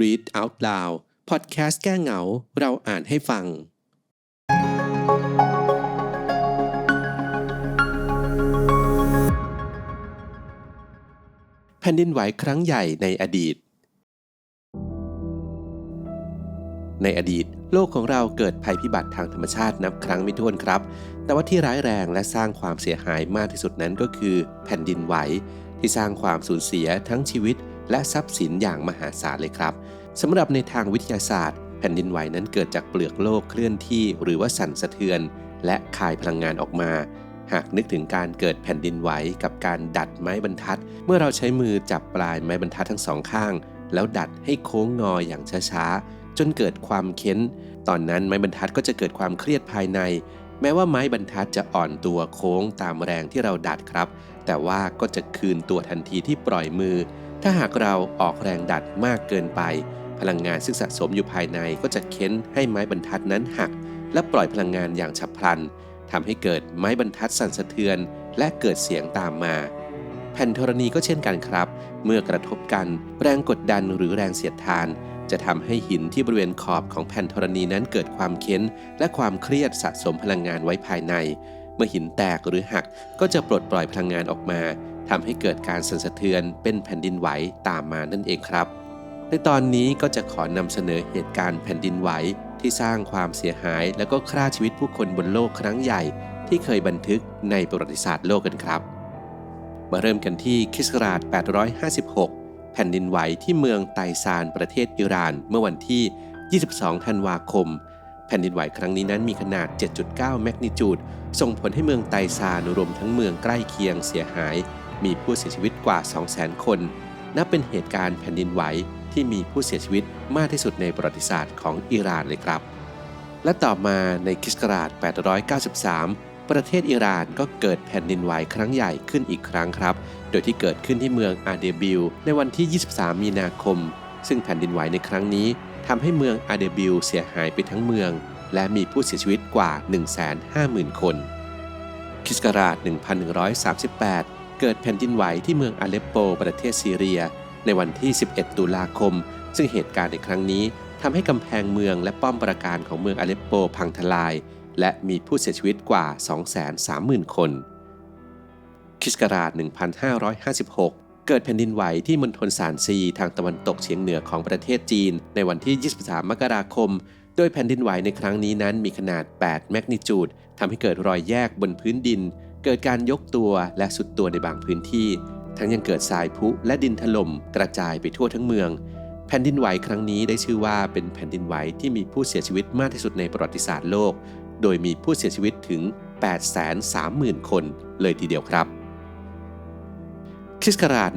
Read Out Loud พอดแคสต์แก้เหงา เราอ่านให้ฟัง แผ่นดินไหวครั้งใหญ่ในอดีต ในอดีต โลกของเราเกิดภัยพิบัติทางธรรมชาตินับครั้งไม่ถ้วนครับ แต่ว่าที่ร้ายแรงและสร้างความเสียหายมากที่สุดนั้นก็คือ แผ่นดินไหว ที่สร้างความสูญเสียทั้งชีวิต และทรัพย์สินอย่างมหาศาลเลยครับสำหรับในทางวิทยาศาสตร์ แผ่นดินไหวนั้นเกิดจากเปลือกโลกเคลื่อนที่ หรือว่าสั่นสะเทือน และคายพลังงานออกมาหากนึกถึงการเกิดแผ่นดินไหวกับการดัดไม้บรรทัด เมื่อเราใช้มือจับปลายไม้บรรทัดทั้งสองข้าง แล้วดัดให้โค้งงออย่างช้าๆ จนเกิดความเค้น ตอนนั้นไม้บรรทัดก็จะเกิดความเครียดภายใน แม้ว่าไม้บรรทัดจะอ่อนตัวโค้งตามแรงที่เราดัดครับ แต่ว่าก็จะคืนตัวทันทีที่ปล่อยมือ ถ้าหากเราออกแรงดัดมากเกินไป พลังงานซึ่งสะสมอยู่ภายในก็จะเค้นให้ไม้บรรทัดนั้นหัก และปล่อยพลังงานอย่างฉับพลันทำให้เกิดไม้บรรทัดสั่นสะเทือน และเกิดเสียงตามมา แผ่นธรณีก็เช่นกันครับ เมื่อกระทบกัน แรงกดดันหรือแรงเสียดทาน จะทำให้หินที่บริเวณขอบของแผ่นธรณีนั้นเกิดความเค้น และความเครียดสะสมพลังงานไว้ภายใน เมื่อหินแตกหรือหักก็จะปลดปล่อยพลังงานออกมาทำให้เกิดการสั่นสะเทือนเป็นแผ่นดินไหวตามมานั่นเองครับ ในตอนนี้ก็จะขอนำเสนอเหตุการณ์แผ่นดินไหวที่สร้างความเสียหาย และก็ฆ่าชีวิตผู้คนบนโลกครั้งใหญ่ ที่เคยบันทึกในประวัติศาสตร์โลกกันครับ มาเริ่มกันที่คริสต์ศักราช856 แผ่นดินไหวที่เมืองไตซานประเทศอิหร่าน เมื่อวันที่ 22 ธันวาคม แผ่นดินไหวครั้งนี้นั้นมีขนาด 7.9 แมกนิจูด ส่งผลให้เมืองไตซานรวมทั้งเมืองใกล้เคียงเสียหาย มีผู้เสียชีวิตกว่า 200,000 คน นับเป็นเหตุการณ์แผ่นดินไหวที่มีผู้เสียชีวิตมากที่สุดในประวัติศาสตร์ของอิหร่านเลยครับ และต่อมาในคริสต์ศักราช893 ประเทศอิหร่านก็เกิดแผ่นดินไหวครั้งใหญ่ขึ้นอีกครั้งครับ โดยที่เกิดขึ้นที่เมืองอาเดบิลในวันที่ 23 มีนาคม ซึ่งแผ่นดินไหวในครั้งนี้ทำให้เมืองอาเดบิลเสียหายไปทั้งเมือง และมีผู้เสียชีวิตกว่า 150,000 คนคริสต์กราช 1138 เกิดแผ่นดินไหวที่เมืองอาเลปโป ประเทศซีเรีย ในวันที่ 11 ตุลาคม ซึ่งเหตุการณ์ในครั้งนี้ทำให้กำแพงเมืองและป้อมปราการของเมืองอาเลปโปพังทลาย และมีผู้เสียชีวิตกว่า 230,000 คนคริสต์ศักราช 1556 เกิดแผ่นดินไหวที่มณฑลซานซีทางตะวันตกเฉียงเหนือของประเทศจีน ในวันที่ 23 มกราคม โดยแผ่นดินไหวในครั้งนี้นั้นมีขนาด 8 แมกนิจูดทำให้เกิดรอยแยกบนพื้นดิน เกิดการยกตัวและสุดตัวในบางพื้นที่ ทั้งยังเกิดทรายพุและดินถล่มกระจายไปทั่วทั้งเมืองแผ่นดินไหวครั้งนี้ได้ชื่อว่าเป็นแผ่นดินไหวที่มีผู้เสียชีวิตมากที่สุดในประวัติศาสตร์โลก โดยมีผู้เสียชีวิตถึง 830,000 คนเลยทีเดียวครับคริสต์ศักราช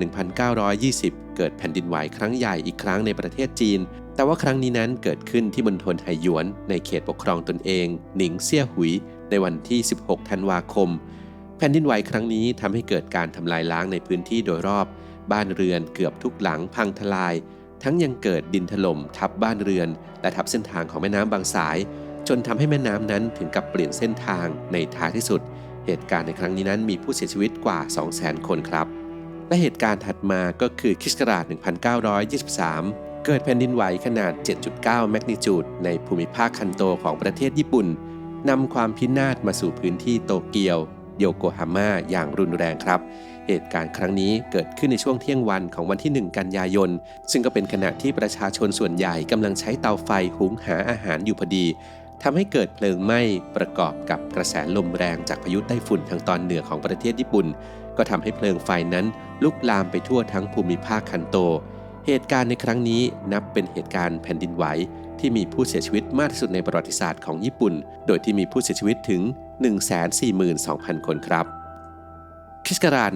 1920 เกิดแผ่นดินไหวครั้งใหญ่อีกครั้งในประเทศจีน แต่ว่าครั้งนี้นั้นเกิดขึ้นที่มณฑลไหหยวน ในเขตปกครองตนเอง หนิงเซี่ยหุย ในวันที่ 16 ธันวาคม แผ่นดินไหวครั้งนี้ทำให้เกิดการทำลายล้างในพื้นที่โดยรอบ บ้านเรือนเกือบทุกหลังพังทลาย ทั้งยังเกิดดินถล่มทับบ้านเรือน และทับเส้นทางของแม่น้ำบางสาย จนทำให้แม่น้ำนั้นถึงกับเปลี่ยนเส้นทางในท้ายที่สุด เหตุการณ์ในครั้งนี้นั้นมีผู้เสียชีวิตกว่า 200,000 คนครับ และเหตุการณ์ถัดมาก็คือคริสต์ศักราช1923 เกิดแผ่นดินไหวขนาด 7.9 แมกนิจูดในภูมิภาคคันโตของประเทศญี่ปุ่นนำความพินาศมาสู่พื้นที่โตเกียว โยโกฮาม่าอย่างรุนแรงครับ เหตุการณ์ครั้งนี้เกิดขึ้นในช่วงเที่ยงวันของวันที่ 1 กันยายน ซึ่งก็เป็นขณะที่ประชาชนส่วนใหญ่กำลังใช้เตาไฟหุงหาอาหารอยู่พอดี ทำให้เกิดเพลิงไหม้ประกอบกับกระแสลมแรงจากพายุไต้ฝุ่นทางตอนเหนือของประเทศญี่ปุ่น ก็ทำให้เพลิงไฟนั้นลุกลามไปทั่วทั้งภูมิภาคคันโต เหตุการณ์ในครั้งนี้นับเป็นเหตุการณ์แผ่นดินไหวที่มีผู้เสียชีวิตมากที่สุดในประวัติศาสตร์ของญี่ปุ่น โดยที่มีผู้เสียชีวิตถึง 142,000 คนครับคริสต์ศักราช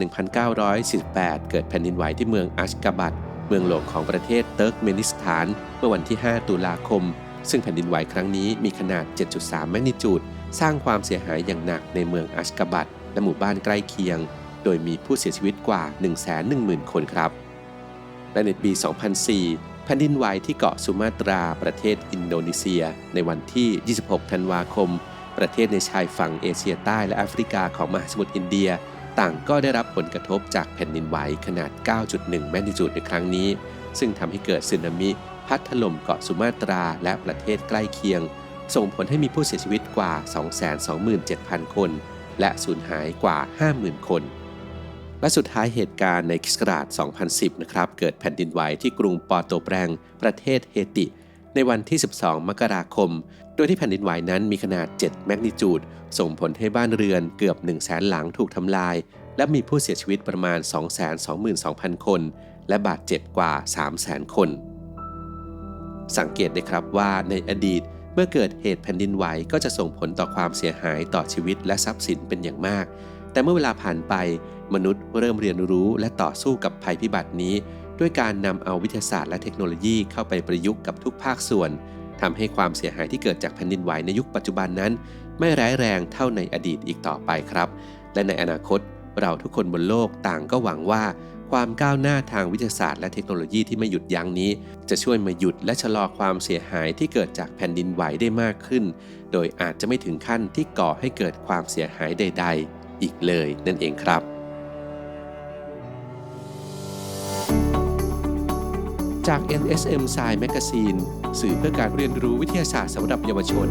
1948 เกิดแผ่นดินไหวที่เมืองอัชกาบัด เมืองหลวงของประเทศเติร์กเมนิสถาน เมื่อวันที่ 5 ตุลาคม ซึ่งแผ่นดินไหวครั้งนี้มีขนาด 7.3 แมกนิจูด สร้างความเสียหายอย่างหนักในเมืองอัชกบัดและหมู่บ้านใกล้เคียง โดยมีผู้เสียชีวิตกว่า 110,000 คนครับ และในปี 2004 แผ่นดินไหวที่เกาะสุมาตราประเทศอินโดนีเซีย ในวันที่ 26 ธันวาคม ประเทศในชายฝั่งเอเชียใต้และแอฟริกาของมหาสมุทรอินเดีย ต่างก็ได้รับผลกระทบจากแผ่นดินไหวขนาด 9.1 แมกนิจูดในครั้งนี้ ซึ่งทำให้เกิดสึนามิ พัดถล่มเกาะสุมาตราและประเทศใกล้เคียง ส่งผลให้มีผู้เสียชีวิตกว่า 227,000 คน และสูญหายกว่า 50,000 คน และสุดท้ายเหตุการณ์ในคริสต์ศักราช2010 นะครับ เกิดแผ่นดินไหวที่กรุงปอโตแปรงประเทศเฮติ ในวันที่ 12 มกราคม โดยที่แผ่นดินไหวนั้นมีขนาด 7 แมกนิจูด ส่งผลให้บ้านเรือนเกือบ1 0 0 0 0แสนหลังถูกทำลาย และมีผู้เสียชีวิตประมาณ 222,000 คน และบาดเจ็บกว่า 300,000 คน สังเกตได้ครับว่าในอดีตเมื่อเกิดเหตุแผ่นดินไหวก็จะส่งผลต่อความเสียหายต่อชีวิตและทรัพย์สินเป็นอย่างมาก แต่เมื่อเวลาผ่านไปมนุษย์เริ่มเรียนรู้และต่อสู้กับภัยพิบัตินี้ ด้วยการนำเอาวิทยาศาสตร์และเทคโนโลยีเข้าไปประยุกต์กับทุกภาคส่วนทำให้ความเสียหายที่เกิดจากแผ่นดินไหวในยุคปัจจุบันนั้น ไม่ร้ายแรงเท่าในอดีตอีกต่อไปครับ และในอนาคตเราทุกคนบนโลกต่างก็หวังว่า ความก้าวหน้าทางวิทยาศาสตร์และเทคโนโลยีที่ไม่หยุดยั้งนี้ จะช่วยมาหยุดและชะลอความเสียหายที่เกิดจากแผ่นดินไหวได้มากขึ้น โดยอาจจะไม่ถึงขั้นที่ก่อให้เกิดความเสียหายใด ๆ อีกเลยนั่นเองครับ จาก NSM Science Magazine สื่อเพื่อการเรียนรู้วิทยาศาสตร์สำหรับเยาวชน